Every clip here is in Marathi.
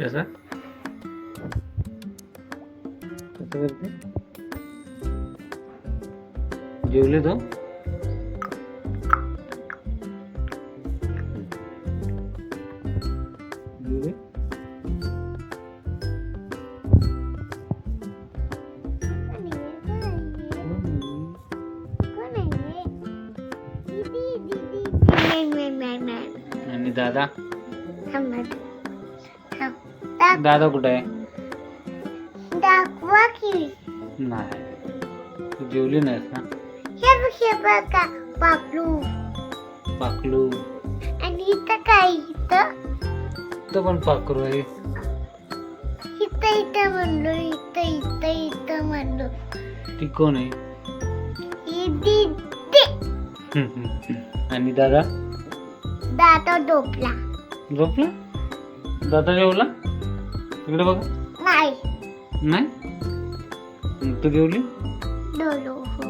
कसं कसं करते? जेवले तो. आणि दादा? दादा कुठं आहे? दाखवा की. नाही. तू जेवली नाहीस ना? हे बघ हे बघा पापलू पाकलू. आणि इथं काय इथं? तो पण पाखरू आहे. इथं इथं म्हणलो इथं इथं इथं म्हणलो. ती कोण आहे? ही दीदी. आणि दादा? दादा डोपला झोपला? दादा जेवला? इकडे बघा. नाही. नाही? मग तू डोलो हो.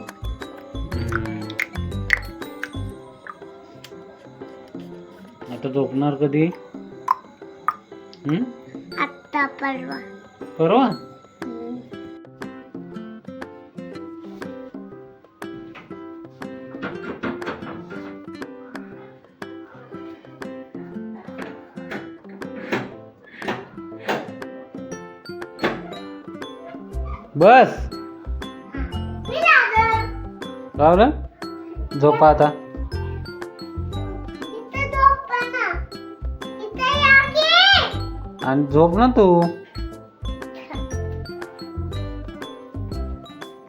आता झोपणार कधी? हम्म? आत्ता परवा. परवा? बस. रावलं झोपा आता. आणि झोप ना तू.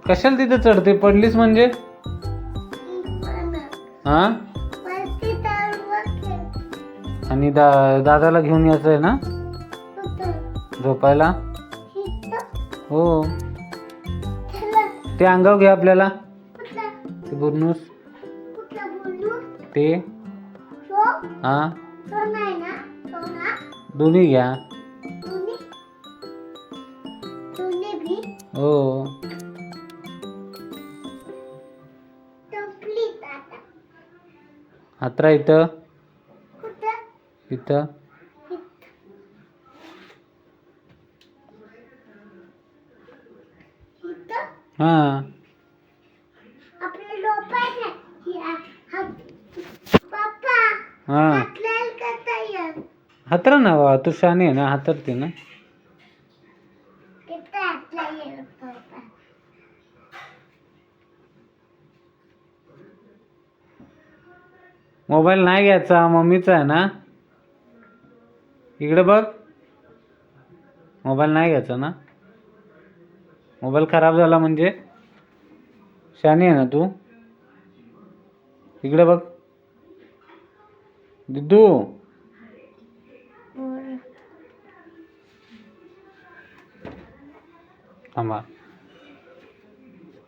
कशाला तिथे चढते? पडलीस म्हणजे? हा? आणि दा दादाला घेऊन यायचं आहे ना झोपायला? हो. ते अंगाव घे आपल्याला. कुठलं? ते बुरनूस. कुठलं बोलू ते. तो? हा. तो नाही ना? तो ना दोन्ही घ्या. हो. संपली आता. हातरा इथं. कुठं? इथं. हा. हा. येईल हातरा ना वा तू शानी आहे ना हातरते ना. मोबाईल नाही घ्यायचा मम्मीचा आहे ना. इकडे बघ. मोबाईल नाही घ्यायचा ना. मोबाईल खराब झाला म्हणजे? शानी आहे ना तू? इकडे बघ. दिदू. थांबा.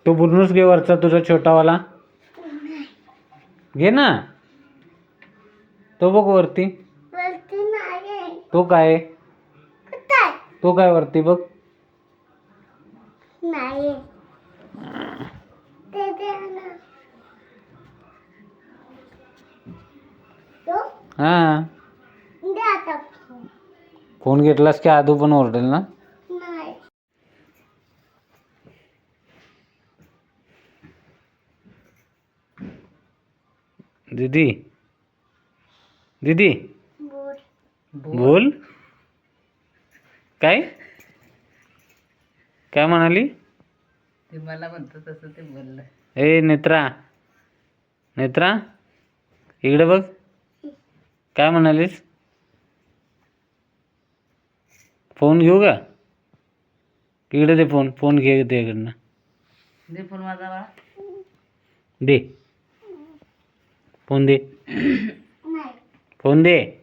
तो बुरनूस घे वरचा तुझा छोटावाला. घे ना. तो बघ वरती. तो काय? तो काय वरती बघ. नाही। ना तो? हा। द्या आता फ़ोन. फ़ोन घेतलास की आदू पण ओरडेल ना? नाही। दीदी? दीदी? बोल। बोल। काय काय म्हणाली? ते मला म्हणतो तसं ते बोललं. ए नेत्रा. नेत्रा इकडे बघ. काय म्हणालीस? फोन घेऊ का? इकडे दे फोन. फोन घे दे इकडनं. दे फोन माझा बाळा. दे. फोन दे. फोन दे.